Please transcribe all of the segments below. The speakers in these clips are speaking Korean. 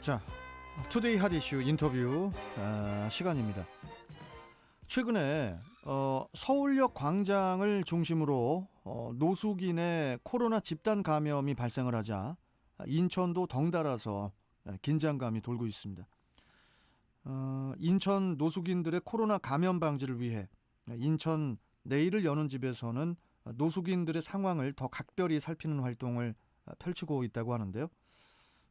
자, 투데이 핫 이슈 인터뷰 아, 시간입니다. 최근에 어, 서울역 광장을 중심으로 어, 노숙인의 코로나 집단 감염이 발생을 하자 인천도 덩달아서 긴장감이 돌고 있습니다. 어, 인천 노숙인들의 코로나 감염 방지를 위해 인천 내일을 여는 집에서는 노숙인들의 상황을 더 각별히 살피는 활동을 펼치고 있다고 하는데요.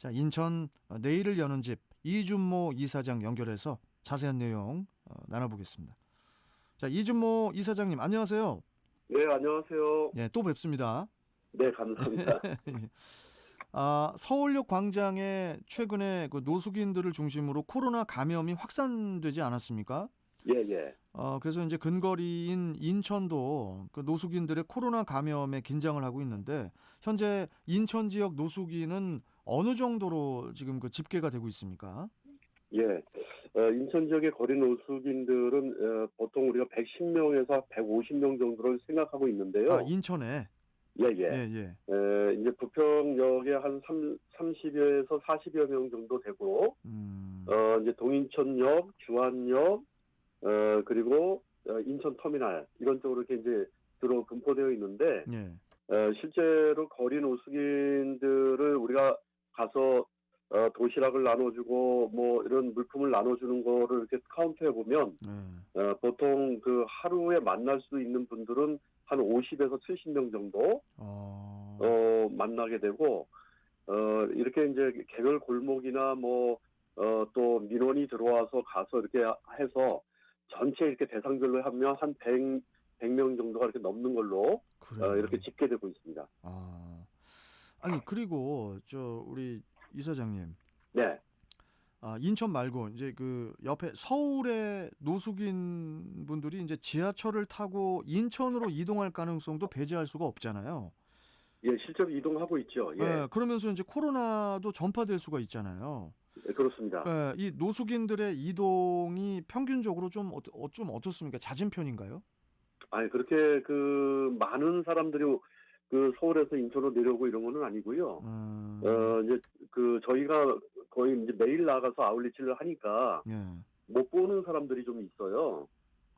자, 인천 내일을 여는 집 이준모 이사장 연결해서 자세한 내용 어, 나눠보겠습니다. 자, 이준모 이사장님 안녕하세요. 네, 안녕하세요. 예, 또 뵙습니다. 네, 감사합니다. 아, 서울역 광장에 최근에 그 노숙인들을 중심으로 코로나 감염이 확산되지 않았습니까? 예, 예. 어, 그래서 이제 근거리인 인천도 그 노숙인들의 코로나 감염에 긴장을 하고 있는데 현재 인천 지역 노숙인은 어느 정도로 지금 그 집계가 되고 있습니까? 예. 어, 인천 지역의 거리 노숙인들은 어, 보통 우리가 110명에서 150명 정도를 생각하고 있는데요. 아, 인천에. 예, 예. 예, 예. 에, 이제 부평역에 한 3, 30여에서 40여 명 정도 되고, 음. 어, 이제 동인천역, 주안역, 어, 그리고 어, 인천터미널, 이런 쪽으로 이렇게 이제 주로 분포되어 있는데, 예. 어, 실제로 거리 노숙인들을 우리가 가서 어, 도시락을 나눠주고 뭐 이런 물품을 나눠주는 거를 이렇게 카운트해 보면 예. 어, 보통 그 하루에 만날 수 있는 분들은 한 50에서 70명 정도 어. 어, 만나게 되고 어, 이렇게 이제 개별 골목이나 뭐 어, 또 민원이 들어와서 가서 이렇게 해서 전체 이렇게 대상별로 하면 한 100, 100명 정도가 이렇게 넘는 걸로 그래요. 어, 이렇게 집계되고 있습니다. 아. 아니, 그리고 저 우리 이사장님. 네. 아, 인천 말고 이제 그 옆에 서울의 노숙인 분들이 이제 지하철을 타고 인천으로 이동할 가능성도 배제할 수가 없잖아요. 예, 실제로 이동하고 있죠. 예, 예, 그러면서 이제 코로나도 전파될 수가 있잖아요. 예, 그렇습니다. 예, 이 노숙인들의 이동이 평균적으로 좀, 어, 어, 좀 어떻습니까? 잦은 편인가요? 아니, 그렇게 그 많은 사람들이 그 서울에서 인천으로 내려오고 이런 거는 아니고요. 음, 어, 이제 그 저희가 거의 이제 매일 나가서 아울리치를 하니까 예. 못 보는 사람들이 좀 있어요.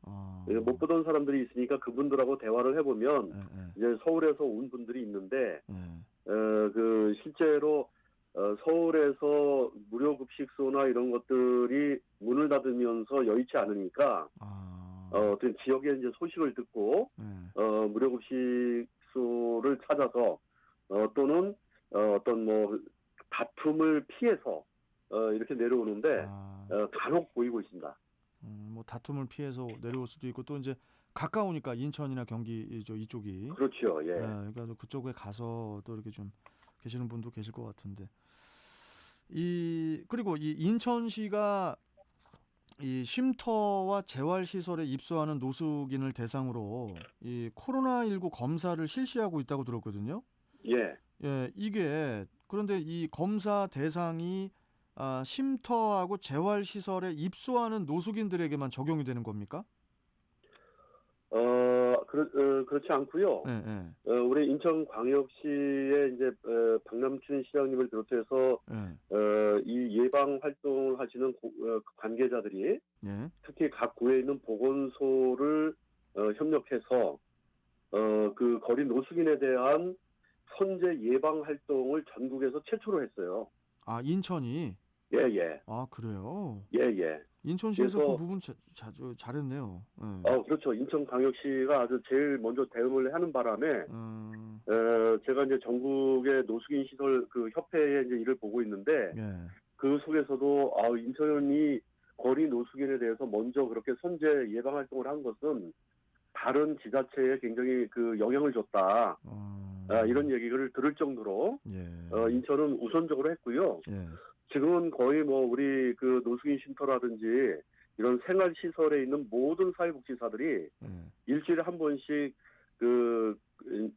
아, 예, 못 보던 사람들이 있으니까 그분들하고 대화를 해보면 예, 예, 이제 서울에서 온 분들이 있는데, 예. 어, 그 실제로 어, 서울에서 무료 급식소나 이런 것들이 문을 닫으면서 여의치 않으니까 아, 어, 어떤 지역의 이제 소식을 듣고 예. 어, 무료 급식 소를 찾아서 어, 또는 어, 어떤 뭐 다툼을 피해서 어, 이렇게 내려오는데 아, 어, 간혹 보이고 있습니다. 음, 뭐 다툼을 피해서 내려올 수도 있고 또 이제 가까우니까 인천이나 경기 이쪽 이쪽이 그렇죠. 예. 예, 그러니까 또 그쪽에 가서 또 이렇게 좀 계시는 분도 계실 것 같은데 이 그리고 이 인천시가 이 쉼터와 재활 시설에 입소하는 노숙인을 대상으로 이 코로나 19 검사를 실시하고 있다고 들었거든요. 예. 예, 이게 그런데 이 검사 대상이 아, 쉼터하고 재활 시설에 입소하는 노숙인들에게만 적용이 되는 겁니까? 어, 그렇, 어, 그렇지 않고요. 예, 예. 어, 우리 인천광역시의 이제 어, 박남춘 시장님을 비롯해서 예. 어, 이 예방 활동을 하시는 고- 어, 관계자들이 예. 특히 각 구에 있는 보건소를 어, 협력해서 어, 그 거리 노숙인에 대한 선제 예방 활동을 전국에서 최초로 했어요. 아, 인천이 예, 예. 아, 그래요. 예, 예. 인천시에서 그래서- 그 부분 자, 자주 잘했네요. 예. 어, 그렇죠. 인천광역시가 아주 제일 먼저 대응을 하는 바람에 음, 어, 제가 이제 전국의 노숙인 시설 그 협회에 이제 일을 보고 있는데 예. 그 속에서도 아 인천이 거리 노숙인에 대해서 먼저 그렇게 선제 예방 활동을 한 것은 다른 지자체에 굉장히 그 영향을 줬다 어, 아, 이런 얘기를 들을 정도로 예. 어, 인천은 우선적으로 했고요. 예. 지금은 거의 뭐 우리 그 노숙인 쉼터라든지 이런 생활 시설에 있는 모든 사회복지사들이 예. 일주일에 한 번씩 그,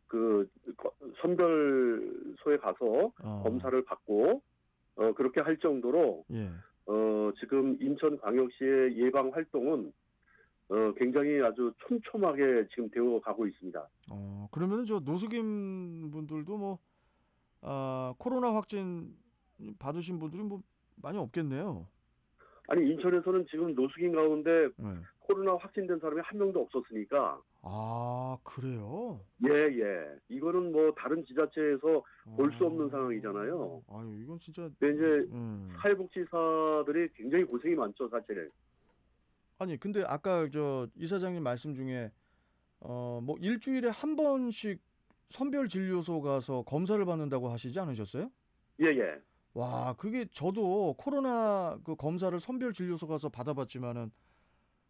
그, 거- 선별소에 가서 어, 검사를 받고, 어, 그렇게 할 정도로, 예. 어, 지금 인천광역시의 예방 활동은, 어, 굉장히 아주 촘촘하게 지금 되어 가고 있습니다. 어, 그러면 저 노숙인 분들도 뭐 아, 코로나 확진 받으신 분들이 뭐 많이 없겠네요. 아니 인천에서는 지금 노숙인 가운데 네. 코로나 확진된 사람이 한 명도 없었으니까 아 그래요? 예예 이거는 뭐 다른 지자체에서 볼수 없는 아. 상황이잖아요. 아유 이건 진짜. 근데 이제 음. 사회복지사들이 굉장히 고생이 많죠 사실. 아니 근데 아까 저 이사장님 말씀 중에 어 뭐 일주일에 한 번씩 선별 진료소 가서 검사를 받는다고 하시지 않으셨어요? 예예. 와 그게 저도 코로나 그 검사를 선별 진료소 가서 받아봤지만은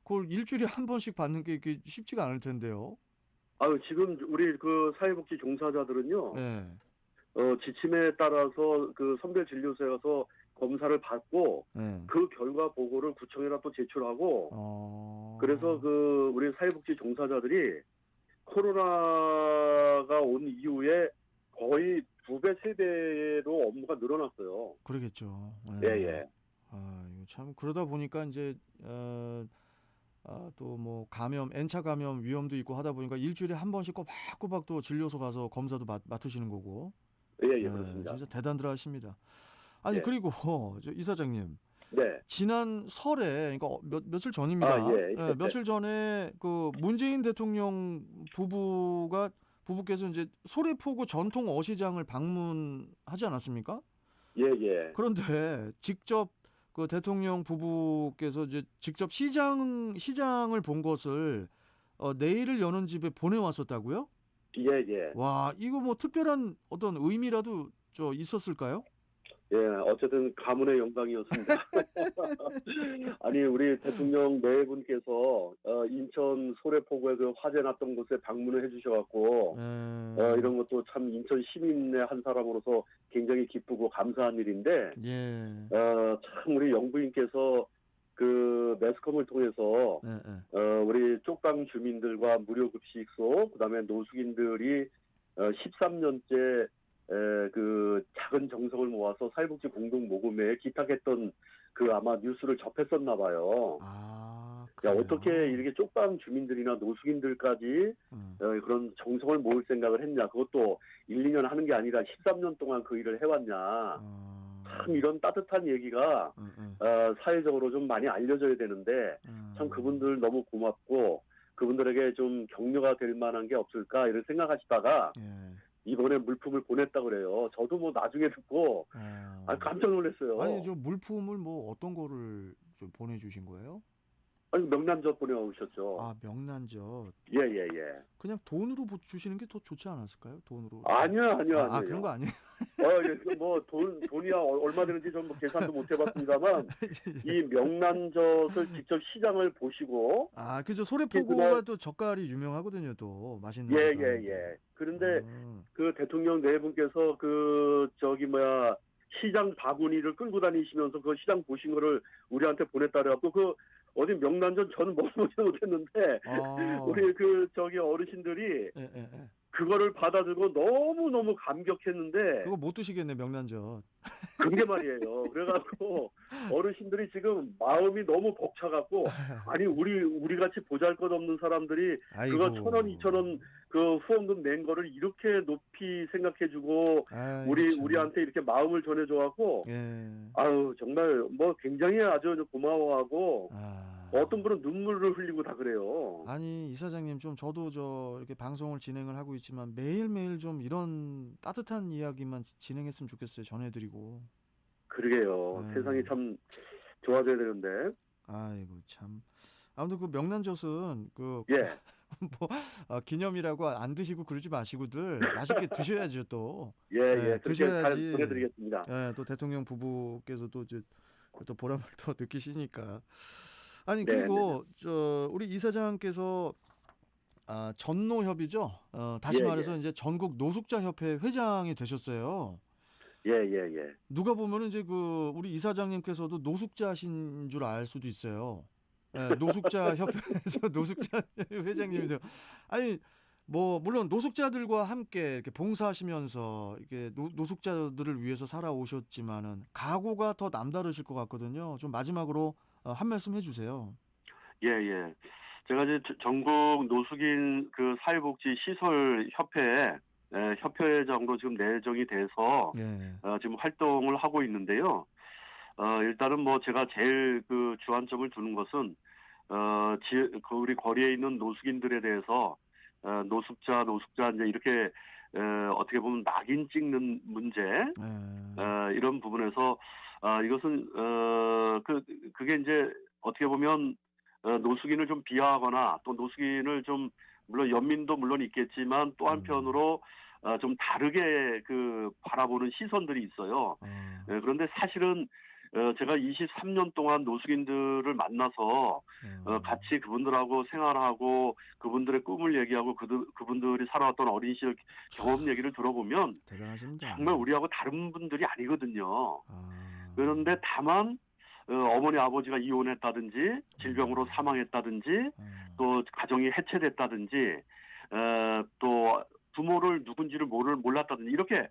그걸 일주일에 한 번씩 받는 게 이게 쉽지가 않을 텐데요. 아유 지금 우리 그 사회복지 종사자들은요. 네. 어, 지침에 따라서 그 선별 진료소에 가서 검사를 받고 네. 그 결과 보고를 구청에다 또 제출하고 어. 그래서 그 우리 사회복지 종사자들이 코로나가 온 이후에 거의 두 배, 세 배로 업무가 늘어났어요. 그러겠죠. 예, 예. 아, 이거 참 그러다 보니까 이제 어, 아, 또 뭐 감염, N차 감염 위험도 있고 하다 보니까 일주일에 한 번씩 꼬박꼬박 또 진료소 가서 검사도 맡, 맡으시는 거고. 예, 예, 예, 그렇습니다. 진짜 대단들 하십니다. 아니 예. 그리고 저 이사장님 네. 지난 설에 그러니까 어, 몇, 며칠 전입니다. 아, 예. 예, 며칠 전에 그 문재인 대통령 부부가 부부께서 이제 소래포구 전통 어시장을 방문하지 않았습니까? 예, 예. 그런데 직접 그 대통령 부부께서 이제 직접 시장 시장을 본 것을 어, 내일을 여는 집에 보내 왔었다고요? 예, 예. 와 이거 뭐 특별한 어떤 의미라도 저 있었을까요? 예, 어쨌든 가문의 영광이었습니다. 아니, 우리 대통령 네 분께서 어, 인천 소래포구에 그 화재 났던 곳에 방문을 해주셔갖고 에... 어, 이런 것도 참 인천 시민의 한 사람으로서 굉장히 기쁘고 감사한 일인데, 예. 어, 참 우리 영부인께서 그 매스컴을 통해서 예, 예. 어, 우리 쪽방 주민들과 무료 급식소, 그 다음에 노숙인들이 어, 13년째 에, 그 작은 정성을 모아서 사회복지 공동 모금회에 기탁했던 그 아마 뉴스를 접했었나 봐요. 아, 야? 어떻게 이렇게 쪽방 주민들이나 노숙인들까지 음. 어, 그런 정성을 모을 생각을 했냐. 그것도 1, 2년 하는 게 아니라 13년 동안 그 일을 해왔냐. 아, 참 이런 따뜻한 얘기가 음, 음, 어, 사회적으로 좀 많이 알려져야 되는데 음. 참 그분들 너무 고맙고 그분들에게 좀 격려가 될 만한 게 없을까 이런 생각하시다가 예. 이번에 물품을 보냈다 그래요. 저도 뭐 나중에 듣고 어. 아, 깜짝 놀랐어요. 아니 저 물품을 뭐 어떤 거를 좀 보내주신 거예요? 아니, 명란젓 보내오셨죠. 아 명란젓 예, 예, 예. 그냥 돈으로 보- 주시는 게 더 좋지 않았을까요? 돈으로 아니요, 아니요, 아, 아니요. 아, 그런 거 아니에요? 어, 예, 그 뭐, 돈, 돈이야 얼- 얼마 되는지 좀 계산도 못 해봤습니다만, 이 명란젓을 직접 시장을 보시고, 아 그죠 소래포구가 또 젓갈이 유명하거든요 또 맛있는 예, 예. 예. 그런데 음. 그 대통령 네 분께서 그, 저기 뭐야, 시장 바구니를 끌고 다니시면서 그 시장 보신 거를 우리한테 보냈다 그래갖고, 그, 어디 명란젓 저는 먹어보지 못했는데, 아, 우리 그, 저기 어르신들이 예, 예, 예. 그거를 받아들고 너무너무 감격했는데, 그거 못 드시겠네 명란젓 그게 말이에요. 그래갖고 어르신들이 지금 마음이 너무 벅차갖고 아니 우리 우리 같이 보잘것없는 사람들이 아이고. 그거 천 원, 이천 원 그 후원금 낸 거를 이렇게 높이 생각해주고 아이고, 우리 참. 우리한테 이렇게 마음을 전해줘갖고 예. 아유 정말 뭐 굉장히 아주 고마워하고 아. 어떤 분은 눈물을 흘리고 다 그래요. 아니 이사장님 좀 저도 저 이렇게 방송을 진행을 하고 있지만 매일 매일 좀 이런 따뜻한 이야기만 지- 진행했으면 좋겠어요 전해드리고 그러게요. 음. 세상이 참 좋아져야 되는데 아이고 참 아무튼 그 명란젓은 그 예. 뭐 아, 기념이라고 안 드시고 그러지 마시고들 맛있게 드셔야죠 또. 예, 네, 예. 그렇게 잘 드셔야지. 보내드리겠습니다. 예, 또 대통령 부부께서도 이제 또 보람을 또 느끼시니까. 아니 네, 그리고 저 우리 이사장께서 아, 전노협이죠. 어, 다시 예, 말해서 이제 전국 노숙자 협회 회장이 되셨어요. 예, 예, 예. 누가 보면은 이제 그 우리 이사장님께서도 노숙자신 줄 알 수도 있어요. 예, 노숙자 협회에서 노숙자 회장님이세요. 아니 뭐 물론 노숙자들과 함께 이렇게 봉사하시면서 이렇게 노, 노숙자들을 위해서 살아오셨지만은 각오가 더 남다르실 것 같거든요. 좀 마지막으로 어, 한 말씀 해주세요. 예, 예. 제가 이제 저- 전국 노숙인 그 사회복지 시설 협회 에, 협회장으로 지금 내정이 돼서 예. 어, 지금 활동을 하고 있는데요. 어, 일단은 뭐 제가 제일 그 주안점을 두는 것은 어, 지, 그 우리 거리에 있는 노숙인들에 대해서 어, 노숙자, 노숙자 이제 이렇게 어, 어떻게 보면 낙인 찍는 문제 예. 어, 이런 부분에서 아, 이것은 어, 그 그게 이제 어떻게 보면 어, 노숙인을 좀 비하하거나 또 노숙인을 좀 물론 연민도 물론 있겠지만 또 한편으로 어, 좀 다르게 그 바라보는 시선들이 있어요. 어, 예, 그런데 사실은 어, 제가 23년 동안 노숙인들을 만나서 어, 어, 같이 그분들하고 생활하고 그분들의 꿈을 얘기하고 그들, 그분들이 살아왔던 어린 시절 경험 얘기를 들어보면 대단하십니다. 정말 우리하고 다른 분들이 아니거든요. 아, 그런데 다만 어, 머니 아버지가 이혼했다든지 질병으로 사망했다든지 어, 또 가정이 해체됐다든지 어, 또 부모를 누군지를 모를 몰랐다든지 이렇게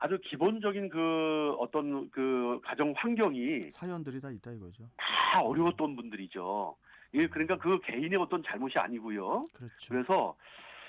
아주 기본적인 그 어떤 그 가정 환경이 사연들이 다 있다 이거죠. 다 어려웠던 분들이죠. 이게 그러니까 그 개인의 어떤 잘못이 아니고요. 그렇죠. 그래서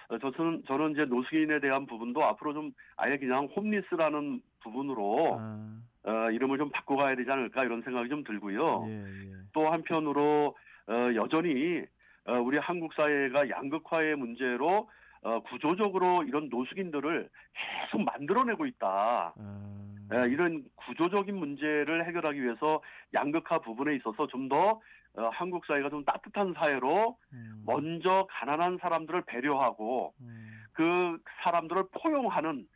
어, 저는 저는 이제 노숙인에 대한 부분도 앞으로 좀 아예 그냥 홈리스라는 부분으로 아, 어, 이름을 좀 바꿔가야 되지 않을까 이런 생각이 좀 들고요. 예, 예. 또 한편으로 어, 여전히 어, 우리 한국 사회가 양극화의 문제로 어, 구조적으로 이런 노숙인들을 계속 만들어내고 있다. 아, 예, 이런 구조적인 문제를 해결하기 위해서 양극화 부분에 있어서 좀더 어, 한국 사회가 좀 따뜻한 사회로 음, 먼저 가난한 사람들을 배려하고 음, 그 사람들을 포용하는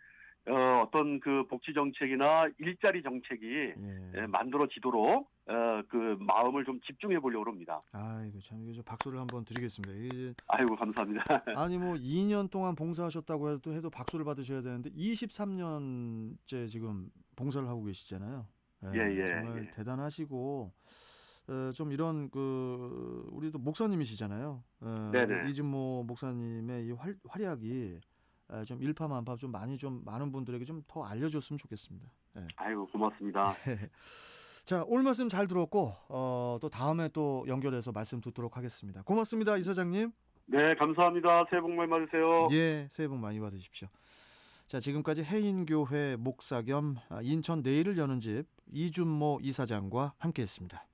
어, 어떤 그 복지 정책이나 일자리 정책이 예. 예, 만들어지도록 어, 그 마음을 좀 집중해 보려고 합니다. 아이고 참 이거 저 박수를 한번 드리겠습니다. 이게 아이고 감사합니다. 아니 뭐 2년 동안 봉사하셨다고 해도 해도 박수를 받으셔야 되는데 23년째 지금 봉사를 하고 계시잖아요. 예, 예, 정말 예. 대단하시고 어, 좀 이런 그 우리도 목사님이시잖아요. 어, 네네. 우리 이준모 목사님의 이 활, 활약이 어, 좀 일파만파 좀 많이 좀 많은 분들에게 좀 더 알려줬으면 좋겠습니다. 예. 아이고 고맙습니다. 자 오늘 말씀 잘 들었고 어, 또 다음에 또 연결해서 말씀 듣도록 하겠습니다. 고맙습니다 이사장님. 네 감사합니다. 새해 복 많이 받으세요. 예, 새해 복 많이 받으십시오. 자, 지금까지 해인교회 목사 겸 아, 인천 내일을 여는 집 이준모 이사장과 함께했습니다.